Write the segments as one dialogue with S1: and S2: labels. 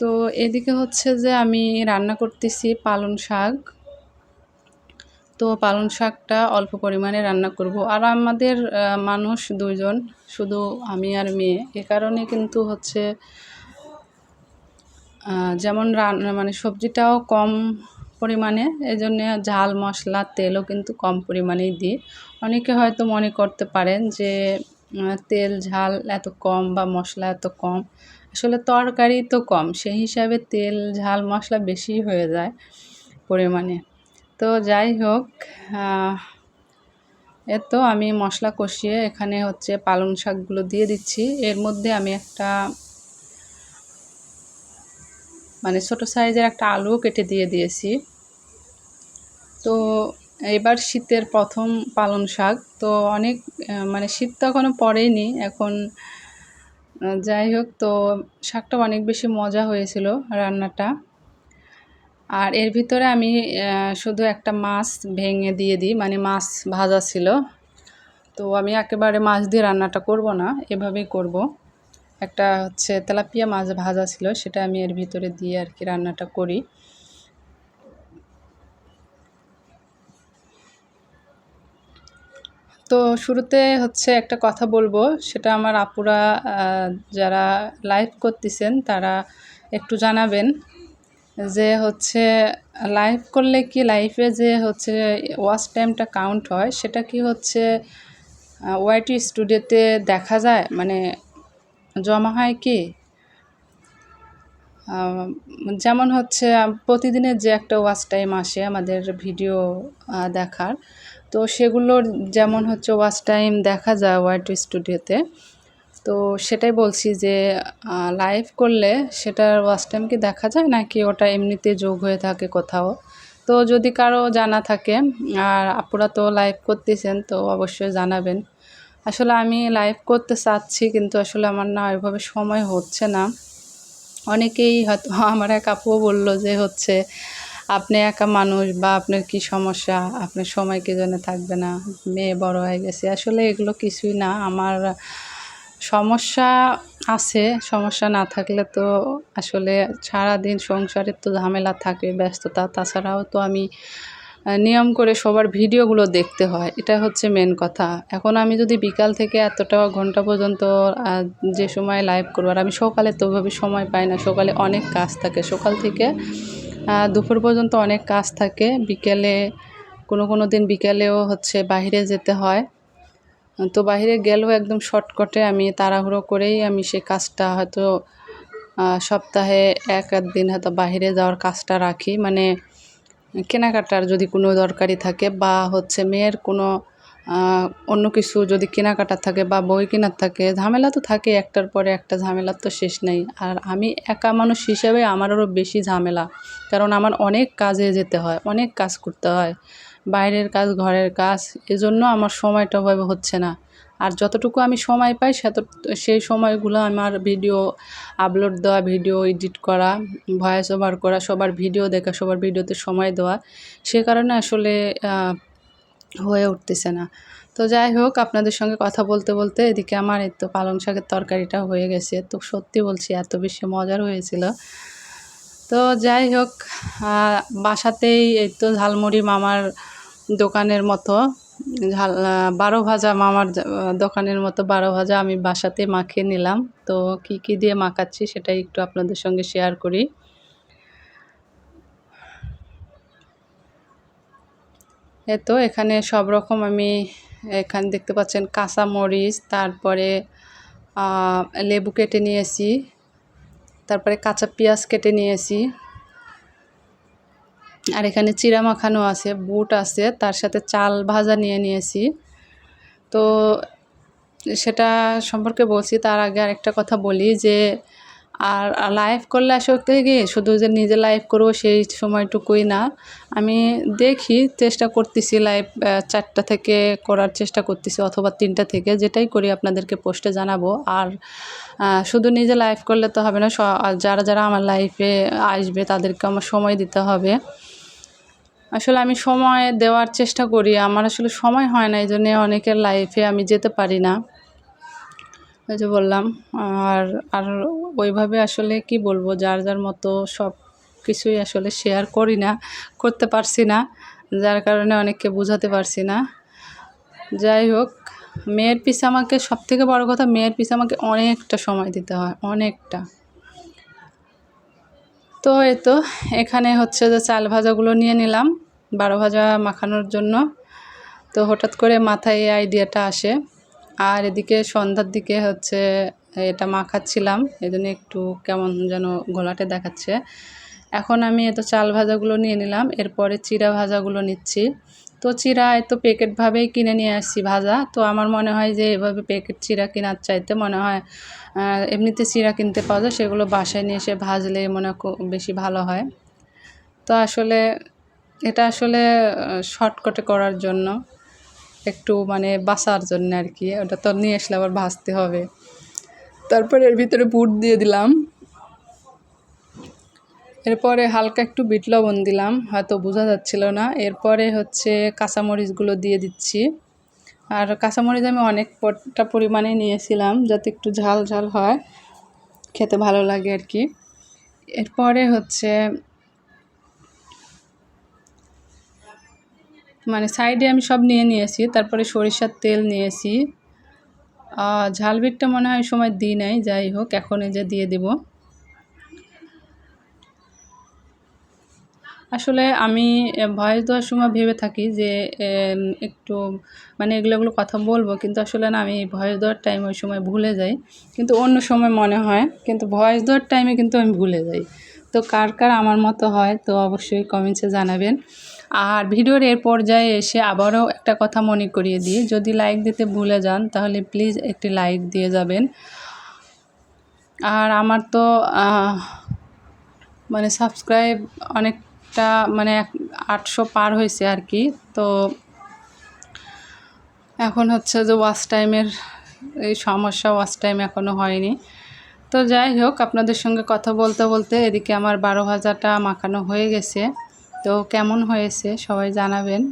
S1: তো এদিকে হচ্ছে যে আমি রান্না করতেছি পালং শাক। তো পালং শাকটা অল্প পরিমাণে রান্না করব। আর আমাদের মানুষ দুজন শুধু আমি আর মেয়ে। এ কারণে কিন্তু হচ্ছে যেমন রান্না মানে সবজিটাও কম পরিমাণে এই জন্যে ঝাল, মশলা, তেলও কিন্তু কম পরিমাণেই দিই। অনেকে হয়তো মনে করতে পারেন যে তেল, ঝাল এত কম বা মশলা এত কম। আসলে তরকারি তো কম, সেই হিসাবে তেল, ঝাল, মশলা বেশি হয়ে যায় পরিমাণে। তো যাই হোক এত আমি মশলা কষিয়ে এখানে হচ্ছে পালং শাকগুলো দিয়ে দিচ্ছি। এর মধ্যে আমি একটা মানে ছোট সাইজের একটা আলু কেটে দিয়ে দিয়েছি। তো এবার শীতের প্রথম পালং শাক। তো অনেক মানে শীত তো এখনও পড়েনি এখন যাই হোক, তো শাকটা অনেক বেশি মজা হয়েছিল রান্নাটা। আর এর ভিতরে আমি শুধু একটা মাছ ভেঙে দিয়ে দিই মানে মাছ ভাজা ছিল। তো আমি একেবারে মাছ দিয়ে রান্নাটা করব না, এভাবেই করব। একটা হচ্ছে তেলাপিয়া মাছ ভাজা ছিল, সেটা আমি এর ভিতরে দিয়ে আর কি রান্নাটা করি। তো শুরুতে হচ্ছে একটা কথা বলব, সেটা আমার আপুরা যারা লাইভ করতেছেন তারা একটু জানাবেন যে হচ্ছে লাইভ করলে কি লাইফে যে হচ্ছে ওয়াচ টাইমটা কাউন্ট হয়, সেটা কি হচ্ছে ওয়াইটি স্টুডিওতে দেখা যায়? মানে জমা হয় কি? যেমন হচ্ছে প্রতিদিনের যে একটা ওয়াচ টাইম আসে আমাদের ভিডিও দেখার, তো সেগুলোর যেমন হচ্ছে ওয়াচ টাইম দেখা যায় ওয়াইট স্টুডিওতে তো। সেটাই বলছি যে লাইভ করলে সেটার ওয়াচ টাইম কি দেখা যায় নাকি ওটা এমনিতে যোগ হয়ে থাকে কোথাও? তো যদি কারও জানা থাকে, আর আপুরা তো লাইভ করতেছেন, তো অবশ্যই জানাবেন। আসলে আমি লাইভ করতে চাচ্ছি, কিন্তু আসলে আমার না ওইভাবে সময় হচ্ছে না। অনেকেই হয়তো আমার এক আপুও বলল যে হচ্ছে, আপনি একা মানুষ বা আপনার কি সমস্যা? আপনার সময় কি জন্য থাকবে না? মেয়ে বড় হয়ে গেছে। আসলে এগুলো কিছুই না। আমার সমস্যা আছে, সমস্যা না থাকলে তো আসলে সারাদিন সংসারের তো ঝামেলা থাকে, ব্যস্ততা। তাছাড়াও তো আমি নিয়ম করে সবার ভিডিওগুলো দেখতে হয়। এটা হচ্ছে মেন কথা। এখন আমি যদি বিকাল থেকে এতটা ঘণ্টা পর্যন্ত যে সময় লাইভ করব, আর আমি সকালে তো ওইভাবে সময় পাই না, সকালে অনেক কাজ থাকে। সকাল থেকে দুপুর পর্যন্ত অনেক কাজ থাকে। বিকেলে, কোনো কোনো দিন বিকেলেও হচ্ছে বাহিরে যেতে হয়। তো বাহিরে গেলেও একদম শর্টকটে আমি তাড়াহুড়ো করেই আমি সে কাজটা হয়তো সপ্তাহে এক এক দিন হয়তো বাহিরে যাওয়ার কাজটা রাখি। মানে কেনাকাটার যদি কোনো দরকারি থাকে বা হচ্ছে মেয়ের কোনো অন্য কিছু যদি কেনাকাটা থাকে বা বই কেনার থাকে, ঝামেলা তো থাকে একটার পরে একটা, ঝামেলার তো শেষ নেই। আর আমি একা মানুষ হিসেবে আমারও বেশি ঝামেলা। কারণ আমার অনেক কাজে যেতে হয়, অনেক কাজ করতে হয়। বাইরের কাজ, ঘরের কাজ, এজন্য আমার সময়টা ওভাবে হচ্ছে না। আর যতটুকু আমি সময় পাই সেত, সেই সময়গুলো আমার ভিডিও আপলোড দেওয়া, ভিডিও এডিট করা ভয়েস ওভার করা, সবার ভিডিও দেখা, সবার ভিডিওতে সময় দেওয়া, সে কারণে আসলে হয়ে উঠতেছে না। তো যাই হোক, আপনাদের সঙ্গে কথা বলতে বলতে এদিকে আমার এই তো পালং শাকের তরকারিটা হয়ে গেছে। তো সত্যি বলছি, এত বেশি মজার হয়েছিল। তো যাই হোক বাসাতেই এই তো ঝালমুড়ি মামার দোকানের মতো ঝাল বারো ভাজা মামার দোকানের মতো বারো ভাজা আমি বাসাতে মাখিয়ে নিলাম। তো কি কি দিয়ে মাখাচ্ছি সেটাই একটু আপনাদের সঙ্গে শেয়ার করি। তো এখানে সব রকম আমি এখানে দেখতে পাচ্ছেন কাঁচা মরিচ, তারপরে লেবু কেটে নিয়েছি, তারপরে কাঁচা পেঁয়াজ কেটে নিয়েছি। আর এখানে চিরা মাখানো আছে, বুট আছে, তার সাথে চাল ভাজা নিয়ে নিয়েছি। তো সেটা সম্পর্কে বলছি, তার আগে আরেকটা কথা বলি যে, আর লাইভ করলে আসলে কি? শুধু যে নিজে লাইভ করব সেই সময়টুকুই না। আমি দেখি চেষ্টা করতেছি লাইভ চারটা থেকে করার চেষ্টা করতেছি অথবা তিনটা থেকে, যেটাই করি আপনাদেরকে পোস্টে জানাব। আর শুধু নিজে লাইভ করলে তো হবে না যারা যারা আমার লাইফে আসবে তাদেরকে আমার সময় দিতে হবে। আসলে আমি সময় দেওয়ার চেষ্টা করি। আমার আসলে সময় হয় না এই জন্যে অনেকের লাইফে আমি যেতে পারি না। ওই যে বললাম, আর আর ওইভাবে আসলে কি বলব, যার যার মতো সব কিছুই আসলে শেয়ার করি না, করতে পারছি না, যার কারণে অনেককে বোঝাতে পারছি না। যাই হোক, মেয়ের পিছে আমাকে সব থেকে বড় কথা, মেয়ের পিছে আমাকে অনেকটা সময় দিতে হয়, অনেকটা। তো এই তো, এখানে হচ্ছে যে চাল ভাজাগুলো নিয়ে নিলাম, বারো ভাজা মাখানোর জন্য। তো হঠাৎ করে মাথায় এই আইডিয়াটা আসে। আর এদিকে সন্ধ্যার দিকে হচ্ছে এটা মাখাচ্ছিলাম এই জন্য একটু কেমন যেন ঘোলাটে দেখাচ্ছে। এখন আমি এত চাল ভাজাগুলো নিয়ে নিলাম, এরপরে চিরা ভাজাগুলো নিচ্ছি। তো চিরা তো প্যাকেটভাবেই কিনে নিয়ে আসছি ভাজা। তো আমার মনে হয় যে এভাবে প্যাকেট চিরা কেনার চাইতে মনে হয় এমনিতে চিরা কিনতে পাওয়া যায়, সেগুলো বাসায় নিয়ে এসে ভাজলে মনে বেশি ভালো হয়। তো আসলে এটা আসলে শর্টকাটে করার জন্য একটু মানে বাঁচার জন্য আর কি, ওটা তো নিয়ে আসলে আবার ভাজতে হবে। তারপরে এর ভিতরে বুট দিয়ে দিলাম। এরপরে হালকা একটু বিট লবণ দিলাম, হয়তো বোঝা যাচ্ছিল না। এরপরে হচ্ছে কাঁচামরিচগুলো দিয়ে দিচ্ছি। আর কাঁচামরিচ আমি অনেকটা পরিমাণে নিয়েছিলাম, যাতে একটু ঝাল ঝাল হয়, খেতে ভালো লাগে আর কি। এরপরে হচ্ছে মানে সাইডে আমি সব নিয়ে নিয়েছি, তারপরে সরিষার তেল নিয়েছি। ঝাল বিটটা মনে হয় সময় দিই নাই, যাই হোক, এখন এই যে দিয়ে দেব। আসলে আমি ভয়েস দেওয়ার সময় ভেবে থাকি যে একটু মানে এগুলো কথা বলব, কিন্তু আসলে না, আমি ভয়েস দেওয়ার টাইম ওই সময় ভুলে যাই। কিন্তু অন্য সময় মনে হয়, কিন্তু ভয়েস দেওয়ার টাইমে কিন্তু আমি ভুলে যাই। তো কার কার আমার মতো হয়, তো অবশ্যই কমেন্টসে জানাবেন। আর ভিডিওর এর পর্যায়ে এসে আবারও একটা কথা মনে করিয়ে দিই। যদি লাইক দিতে ভুলে যান, তাহলে প্লিজ একটি লাইক দিয়ে যাবেন। আর আমার তো মানে সাবস্ক্রাইব অনেকটা মানে আটশো পার হয়েছে আর কি। তো এখন হচ্ছে যে ওয়াচ টাইমের এই সমস্যা ওয়াচ টাইম এখনও হয়নি। তো যাই হোক, আপনাদের সঙ্গে কথা বলতে বলতে এদিকে আমার বারো হাজারটা মাখানো হয়ে গেছে। তো কেমন হয়েছে সবাই জানাবেন।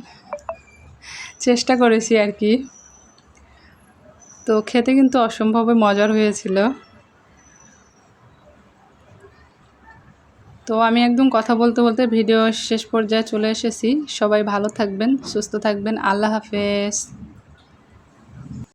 S1: চেষ্টা করেছি আর কি। তো খেতে কিন্তু অসম্ভবে মজার হয়েছিল। তো আমি একদম কথা বলতে বলতে ভিডিও শেষ পর্যায়ে চলে এসেছি। সবাই ভালো থাকবেন, সুস্থ থাকবেন। আল্লাহ হাফেজ।